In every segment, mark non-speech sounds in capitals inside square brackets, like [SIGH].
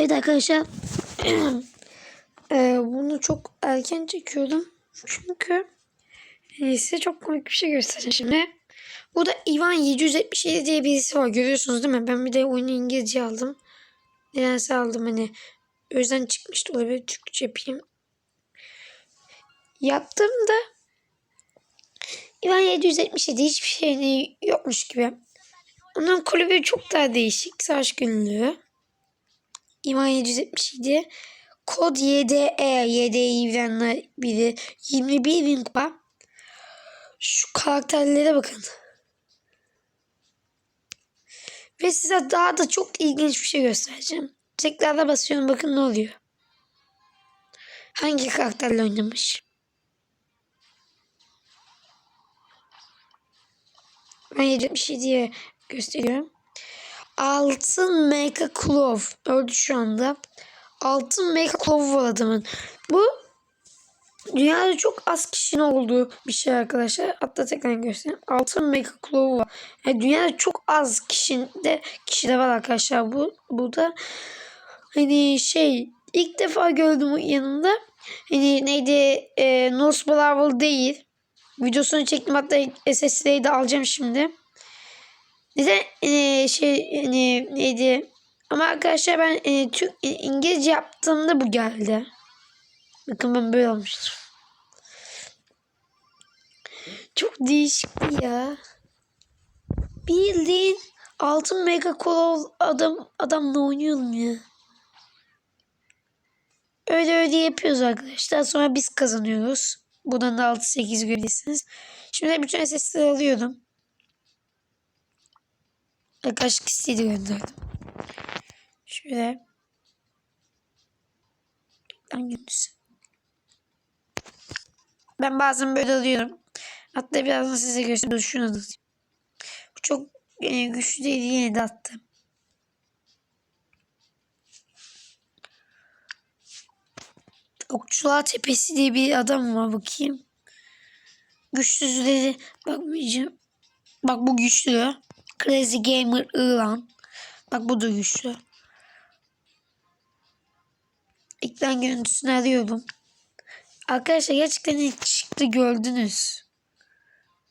Evet arkadaşlar. Eee, [CLEARS THROAT] bunu çok erken çekiyordum. Çünkü size çok komik bir şey göstereceğim şimdi. Burada Ivan 777 diye birisi var. Görüyorsunuz değil mi? Ben bir de oyunu İngilizce aldım. Nedense aldım hani. O yüzden çıkmıştı olabilir. Türkçe yapayım. Yaptığımda Ivan 777 hiçbir şey yokmuş gibi. Onun kulübü çok daha değişik. Savaş günlüğü. İman 777. Kod YDE. YDE'yi bilenler biri. 21 bin kupa. Şu karakterlere bakın. Ve size daha da çok ilginç bir şey göstereceğim. Tekrarda basıyorum bakın ne oluyor. Hangi karakterle oynamış? Ben 777'ye gösteriyorum. Altın Mega Clove. Öldü şu anda. Altın Mega Clove var adamın. Bu dünyada çok az kişinin olduğu bir şey arkadaşlar. Hatta tekrar göstereyim. Altın Mega Clove var. Yani dünyada çok az kişinde kişide var arkadaşlar bu. Bu da hani şey ilk defa gördüm yanımda. Hani neydi e, Norse Brawl değil. Videosunu çektim hatta SSD'yi de alacağım şimdi. Neden e, şey hani neydi? Ama arkadaşlar ben e, Türk e, İngilizce yaptığımda bu geldi. Bakın ben böyle olmuştur. Çok değişikti ya. Bildiğin altın mega kol adam adamla oynuyorum ya. Öyle öyle yapıyoruz arkadaşlar. Sonra biz kazanıyoruz. Buradan da 6-8 görüyorsunuz. Şimdi bütün SS'leri alıyorum. Arkadaşlık isteği de gönderdim. Şöyle. Gündüz. Ben bazen böyle alıyorum. Hatta birazdan size göstereyim. Şunu anlatayım. Bu çok e, güçlü değil yine de attım. Okçular Tepesi diye bir adam var bakayım. Güçsüzleri bakmayacağım. Bak bu güçlü. Crazy Gamer Ilan. Bak bu da güçlü. Ekran görüntüsünü arıyorum. Arkadaşlar gerçekten ilk çıktı gördünüz.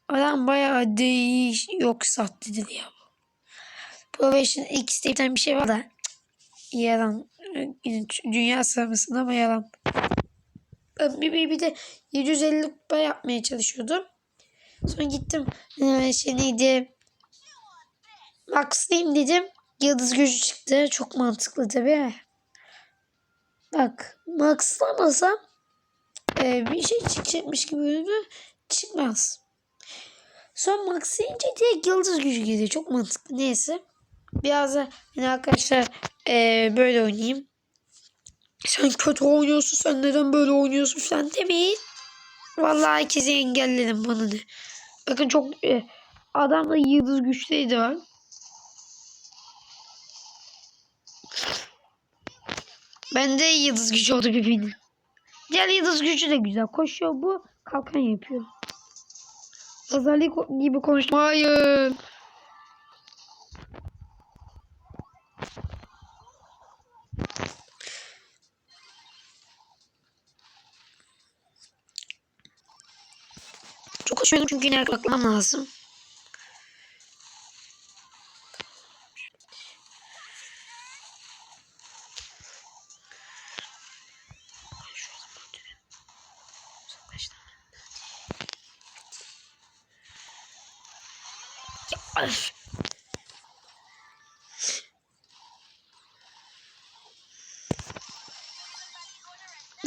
Adam bayağı değiş yok sahtedir ya bu. Professional X bir şey var da yalan. Dünya sıralamasında ama yalan. Bir, bir, bir de 750 kupa yapmaya çalışıyordum. Sonra gittim. Şey neydi? Max'layım dedim. Yıldız gücü çıktı. Çok mantıklı tabii. Bak maxlamasam e, bir şey çıkacakmış gibi görünüyor. Çıkmaz. Son maxlayınca direkt yıldız gücü geliyor. Çok mantıklı. Neyse. Biraz da yani arkadaşlar e, böyle oynayayım. Sen kötü oynuyorsun. Sen neden böyle oynuyorsun falan demeyin. Vallahi herkesi engelledim bana ne. Bakın çok e, adamda yıldız güçleri de Bende yıldız gücü oldu birbirine. Diğer yıldız gücü de güzel. Koşuyor bu. Kalkan yapıyor. Özellik gibi konuşma. Hayır. Çok koşuyorum çünkü yine bakmam lazım. Ay.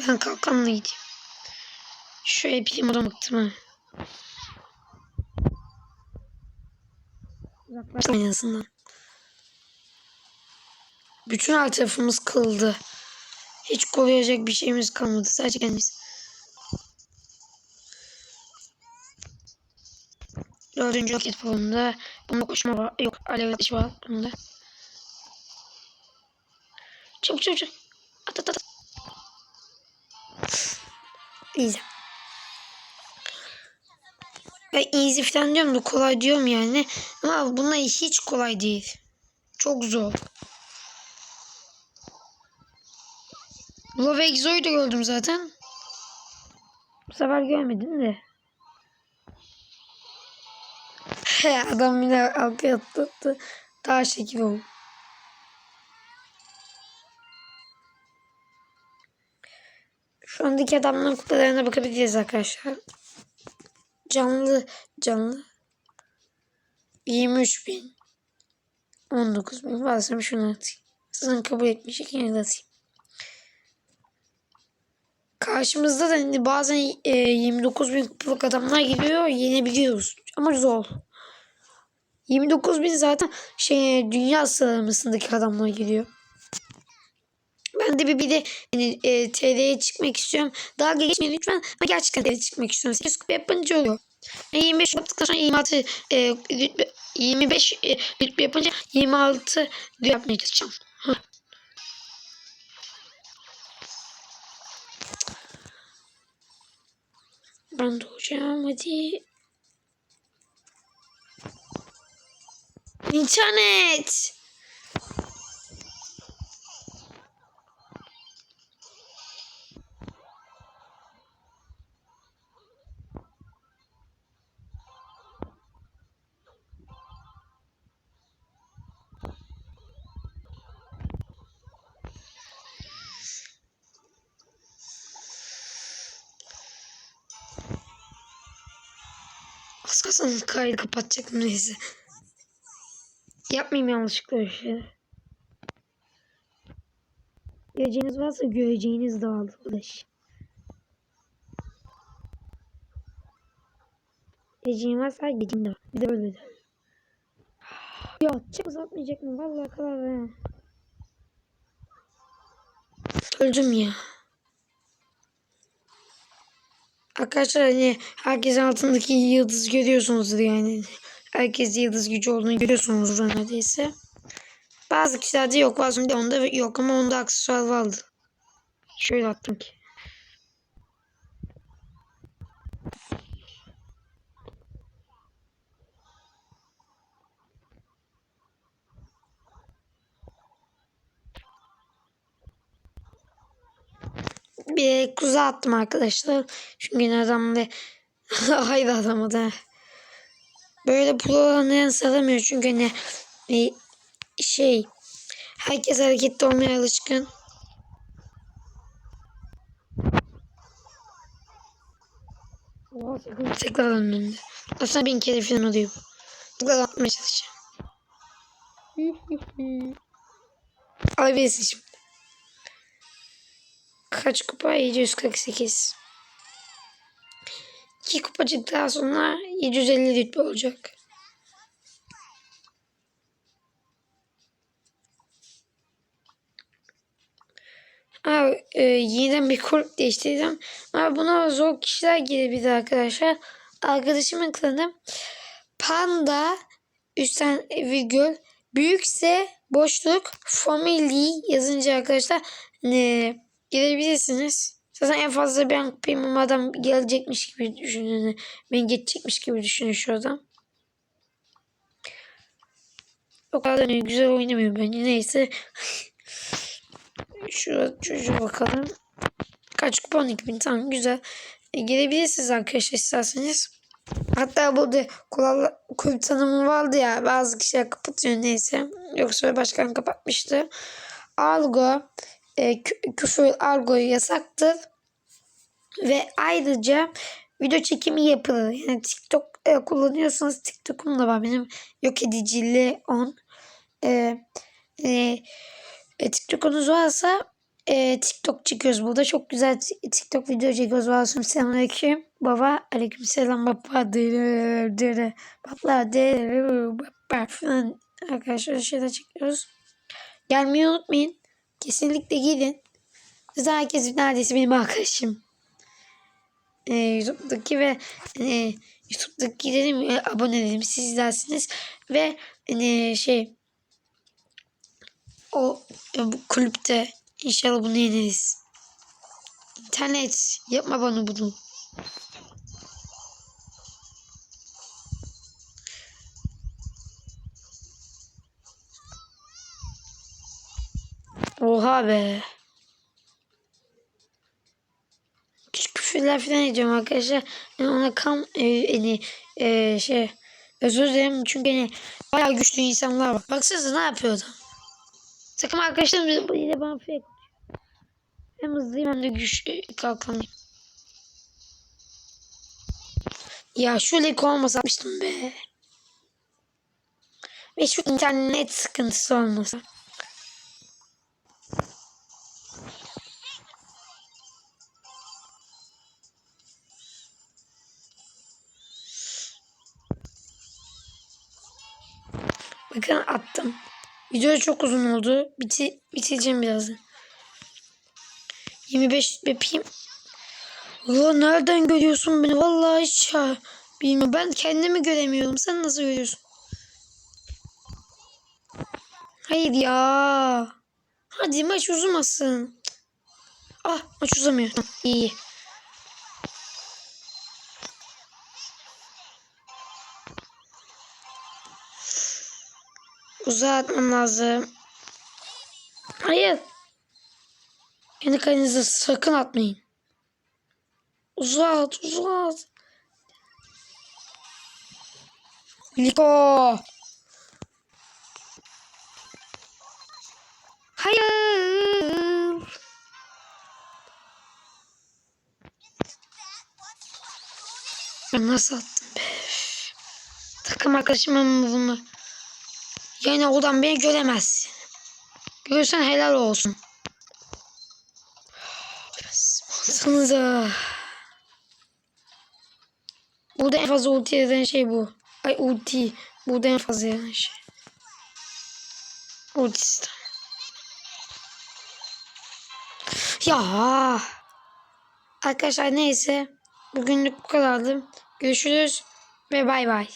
Ben kalkanla gideyim. Şöyle yapayım adam ha. Uzaklaştım en azından. Bütün tarafımız kıldı. Hiç koruyacak bir şeyimiz kalmadı. Sadece kendimiz. Dördüncü roket formunda. Bunda koşma var. Yok alev ateşi var bunda. Çabuk çabuk çabuk. At at at. Easy. Ben easy falan diyorum da kolay diyorum yani. Ama bunlar hiç kolay değil. Çok zor. Love Exo'yu da gördüm zaten. Bu sefer görmedim de. Adam yine arkaya attı. Daha şekil oldu. Şu andaki adamların kupalarına bakabiliriz arkadaşlar. Canlı canlı. 23 bin. 19 bin. Varsa şunu atayım. Sizin kabul etmeyecek yine de atayım. Karşımızda da hani bazen e, 29 bin kupalık adamlar geliyor. Yenebiliyoruz. Ama zor. 29 bin zaten şey dünya sıralamasındaki adamlar geliyor. Ben de bir, bir de hani, e, TR'ye çıkmak istiyorum. Daha geçmeyin lütfen. Ama gerçekten TR'ye çıkmak istiyorum. 8 kupa yapınca oluyor. Yani 25 yaptıktan sonra 26 e, rütbe, 25 e, rütbe yapınca 26 yapmaya çalışacağım. Ben doğacağım hadi. İnternet. Az kalsın kaydı kapatacaktım neyse. Yapmayayım yanlışlıkla öyle şeyler. Geleceğiniz varsa göreceğiniz de vardır arkadaş. Geleceğin varsa geleceğin de var. Bir de böyle de. [SIGHS] Ya atacak mı atmayacak mı? Vallahi karar ver. Öldüm ya. Arkadaşlar hani herkesin altındaki yıldız görüyorsunuzdur yani. Herkes yıldız gücü olduğunu görüyorsunuzdur neredeyse. Bazı kişilerde yok bazında onda yok ama onda aksesuar vardı. Şöyle attım ki. Bir kuzu attım arkadaşlar. Çünkü adamda [LAUGHS] hayır adamadı. Böyle pro olanların saramıyor çünkü hani e, şey herkes hareketli olmaya alışkın. Tekrar önünde. Aslında bin kere falan oluyor. Tekrar atmaya çalışacağım. Alabilirsin şimdi. Kaç kupa? 748. İki kupacık daha sonra 750 rütbe olacak. Aa, e, yeniden bir kulüp değiştirdim. Ama buna zor kişiler girebilir arkadaşlar. Arkadaşımın klanı Panda üstten virgül büyükse boşluk family yazınca arkadaşlar ne girebilirsiniz. Zaten en fazla ben ama adam gelecekmiş gibi düşünün. Ben geçecekmiş gibi düşünün şu adam. O kadar güzel oynamıyor bence. Neyse. [LAUGHS] Şu çocuğa bakalım. Kaç kupon 2000 tamam güzel. E, gelebilirsiniz arkadaşlar isterseniz. Hatta burada kulak, kulüp tanımı vardı ya bazı kişiler kapatıyor neyse. Yoksa başkan kapatmıştı. Algo e, küfür argoyu yasaktır. Ve ayrıca video çekimi yapılır. Yani TikTok e, kullanıyorsanız TikTok'um da var benim. Yok edicili on. E, e, e, TikTok'unuz varsa e, TikTok çekiyoruz burada. Çok güzel TikTok video çekiyoruz. Varsın selamünaleyküm. Baba aleyküm selam baba. Dere dere. Baba dere baba falan. Arkadaşlar şeyler çekiyoruz. Gelmeyi unutmayın. Kesinlikle gidin. Zaten herkes neredeyse benim arkadaşım. Ee, YouTube'daki ve e, YouTube'daki dedim e, abone dedim siz izlersiniz ve e, şey o e, bu kulüpte inşallah bunu yeneriz. İnternet yapma bana bunu. Oha be. Küfürler falan ediyorum arkadaşlar. Yani ona kam e, yani, e, şey özür dilerim çünkü hani bayağı güçlü insanlar var. Baksanıza ne yapıyordu? Sakın arkadaşlarım yine bana fake. Hem hızlıyım hem de güç e, kalkanlıyım. Ya şöyle olmasaymıştım be. Ve şu internet sıkıntısı olmasa. Bakın attım. Video çok uzun oldu. Biti bitireceğim birazdan. 25 yapayım. Allah nereden görüyorsun beni? Vallahi hiç. Bilmiyorum. Ben kendimi göremiyorum. Sen nasıl görüyorsun? Hayır ya. Hadi maç uzamasın. Ah maç uzamıyor. Tamam, İyi. Uzağa atmam lazım. Hayır. Kendi kalenize sakın atmayın. Uzağa at. Liko. Hayır. Nasıl attım be? Takım arkadaşımın bunu. Yani oradan beni göremezsin. Görürsen helal olsun. Baksanıza. Burada en fazla ulti eden şey bu. Ay ulti. Burada en fazla eden şey. Ulti sistem. Ya. Arkadaşlar neyse. Bugünlük bu kadardı. Görüşürüz ve bay bay.